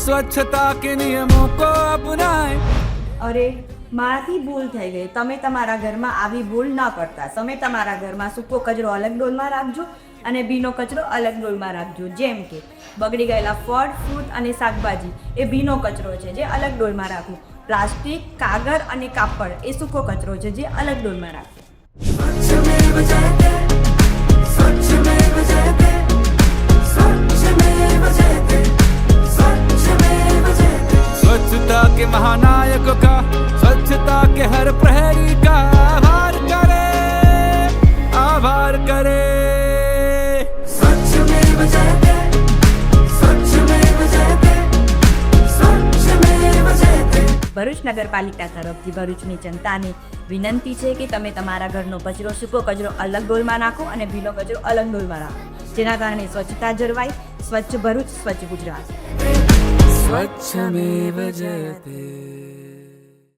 स्वच्छता के नियमों को अपनाएं અરે મારાથી ભૂલ થઈ ગઈ તમે તમારા ઘરમાં આવી ભૂલ ન કરતા તમે તમારા ઘરમાં સૂકો કચરો અલગ ડોલમાં રાખજો અને ભીનો કચરો અલગ ડોલમાં રાખજો જેમ કે બગડી ગયેલા ફળ ફ્રૂટ અને શાકભાજી એ ભીનો કચરો છે જે અલગ ડોલમાં રાખવું પ્લાસ્ટિક કાગળ અને કાપડ એ સૂકો કચરો છે જે અલગ ડોલમાં રાખવું स्वच्छता के महानायक का स्वच्छता के हर प्रहरी का आभार करे आभार करे स्वच्छमेव जयते स्वच्छमेव जयते स्वच्छमेव जयते ભરૂચ નગરપાલિકા તરફથી ભરૂચની જનતાને વિનંતી છે કે તમે તમારા ઘરનો કચરો સૂકો કચરો અલગ ડોલમાં નાખો અને ભીનો કચરો અલગ ડોલમાં રાખો જેના કારણે સ્વચ્છતા જળવાય સ્વચ્છ ભરૂચ સ્વચ્છ ગુજરાત स्वच्छमेव जयते